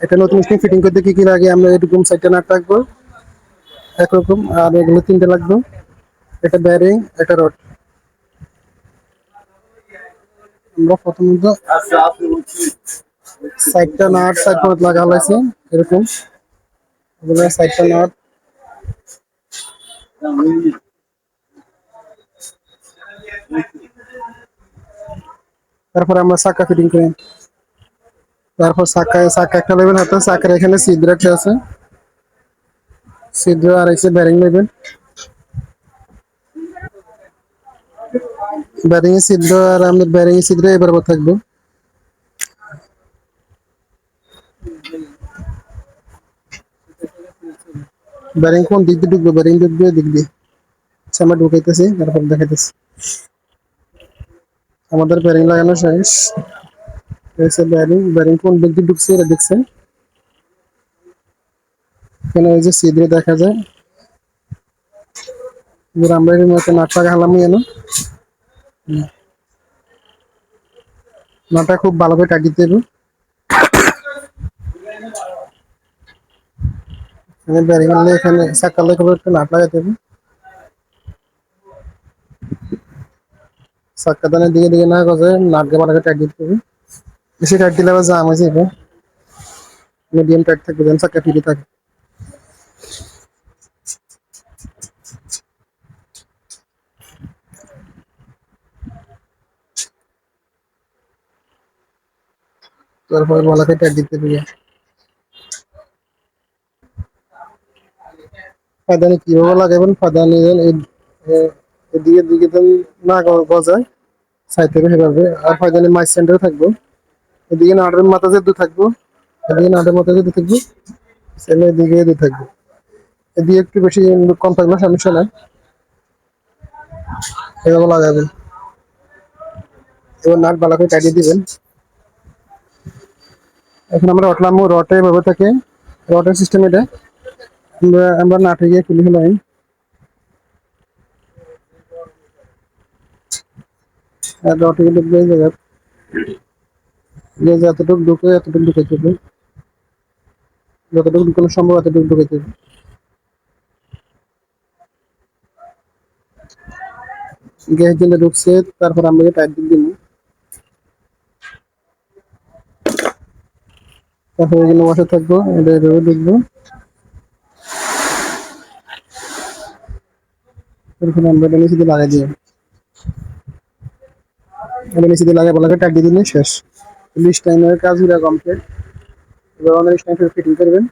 এটা নতুন screen fitting করতে কি কি লাগে আমরা এরকম সাইডটা নাট রাখব। একরকম, আর এগুলো তিনটে লাগবে। এটা ব্যারিং এটা রড আমরা প্রথমত সাইডটা নাট সাইড করে লাগা হয়েছে এরকম। এগুলো সাইডটা নাট। তারপর আমরা চাকা ফিটিং করি। তারপর চাকা চাকা একটা নেবেন হাতে চাকার এখানে ছিদ্র একটা আছে। ছিদ্র আর এসে ব্যারিং নেবেন। ব্যারিং এর ছিদ্র আর আমাদের ব্যারিং এর ছিদ্র এবার থাকবে। ব্যারিং কোন দিক দিয়ে ঢুকবে? ব্যারিং ঢুকবে দিক দিয়ে। আচ্ছা, আমরা ঢুকাইতেছি তারপর দেখাইতেছি। আমাদের ব্যারিং লাগানো শেষ। কোন ঢুকছে এটা দেখছেন। এখানে ওই যে ছিদ্র দেখা যায়। আমরা মতো নাট লাগা হলাম এনো নাটটা খুব ভালো করে কাটিয়ে দেবো এখানে সাকালে করে একটু নাট লাগাতে দানের দিকে দিকে না গজে নাট গে ভালো করে টাইট দিতে হবে। বেশি টাইট দিলে আবার জাম হয়ে যাবে। মিডিয়াম টাইট থাকবে যেন সাক্কা ফিরে থাকে তারপরে বলাকে টাইট দিতে হবে। ফাদানি কীভাবে লাগাবেন? ফাদানি এদিকে দিকে তো না গজায়, সাইড থেকে সেভাবে আর ফাদানি মাইস সেন্টারে থাকব। এদিকে নাটের মাথা যে যেতে থাকব, এদিকে নাটের মাথা যেতে থাকব সেলে এদিকে যেতে থাকব। এদিকে একটু বেশি কম থাকলে সমস্যা নাই। এভাবে লাগাবেন। এবার নাট ভালো করে কাটিয়ে দিবেন। এখন আমরা উঠলাম রটে এভাবে থাকে। রটের সিস্টেম এটা। আমরা আমরা নাটে গিয়ে খুলে ফেলাই। আর রটে গেলে জায়গা। যে যতটুকু ঢুকে, এতটুকু ঢুকাইতে হবে যতটুকু ঢুকানো সম্ভব এতটুকু ঢুকাইতে হবে গ্যাস দিলে ঢুকছে, তারপর আমরা টাইট দিয়ে দিব তারপর এখানে বসে থাকব এটা দেখব আমরা নিচে দিয়ে লাগাই বলাকে টাইট দিয়ে দিলে শেষ। লিস্ট টাইমের কাজ এরকম কমপ্লিট এবার ফিটিং করবেন।